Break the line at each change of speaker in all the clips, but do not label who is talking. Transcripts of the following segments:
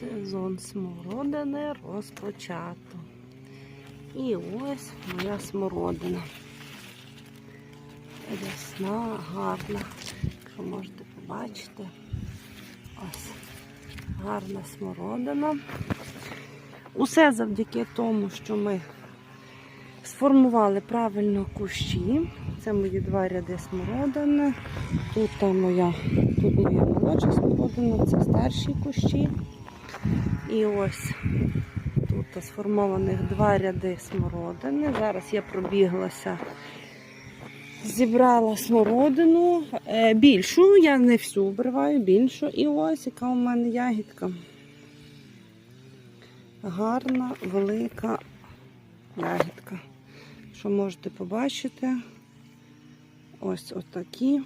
Сезон смородини розпочато. І ось моя смородина. Рясна, гарна. Якщо можете побачити. Ось гарна смородина. Усе завдяки тому, що ми сформували правильно кущі. Це мої два ряди смородини. Тут моя, тут моя молодша смородина, це старші кущі. І ось тут сформованих два ряди смородини. Зараз я пробіглася, зібрала смородину. Е, більшу, я не всю обриваю, більшу. І ось яка у мене ягідка. Гарна, велика ягідка. Що можете побачити? Ось отакі.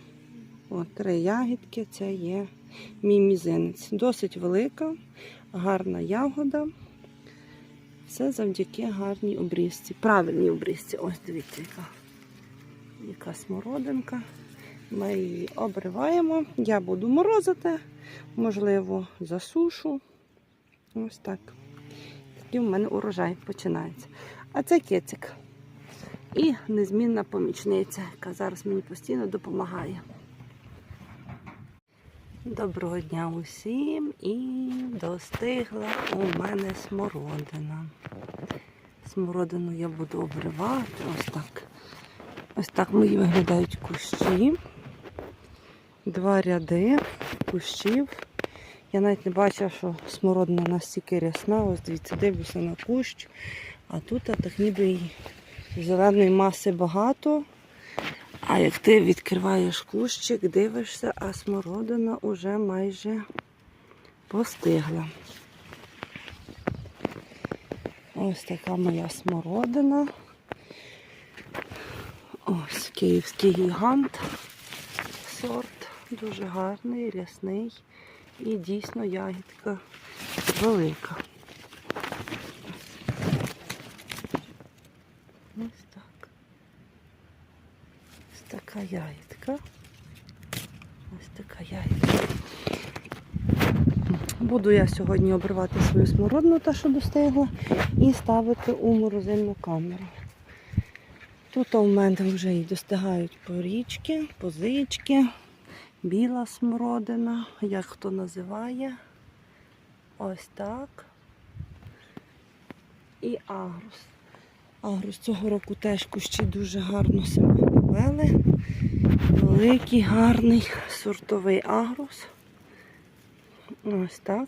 От три ягідки. Це є мій мізинець. Досить велика, гарна ягода. Все завдяки гарній обрізці. Правильній обрізці. Ось дивіться, яка, яка смородинка. Ми її обриваємо. Я буду морозити, можливо, засушу. Ось так. Такий в мене урожай починається. А це кицик. І незмінна помічниця, яка зараз мені постійно допомагає. Доброго дня усім і достигла у мене смородина. Смородину я буду обривати. Ось так. Ось так мої виглядають кущі. Два ряди кущів. Я навіть не бачила, що смородина настільки рясна. Ось дивіться, дивлюся на кущ. А тут так ніби зеленої маси багато. А як ти відкриваєш кущик, дивишся, а смородина вже майже постигла. Ось така моя смородина. Ось київський гігант сорт. Дуже гарний, рясний і дійсно ягідка велика. Ось так. Така ягідка. Ось така ягідка. Буду я сьогодні обривати свою смородину, та що достигла, і ставити у морозильну камеру. Тут у мене вже і достигають порічки, позички, біла смородина, як хто називає. Ось так. І агрус. Агрус цього року теж кущі дуже гарно себе повели. Великий, гарний сортовий агрус. Ось так.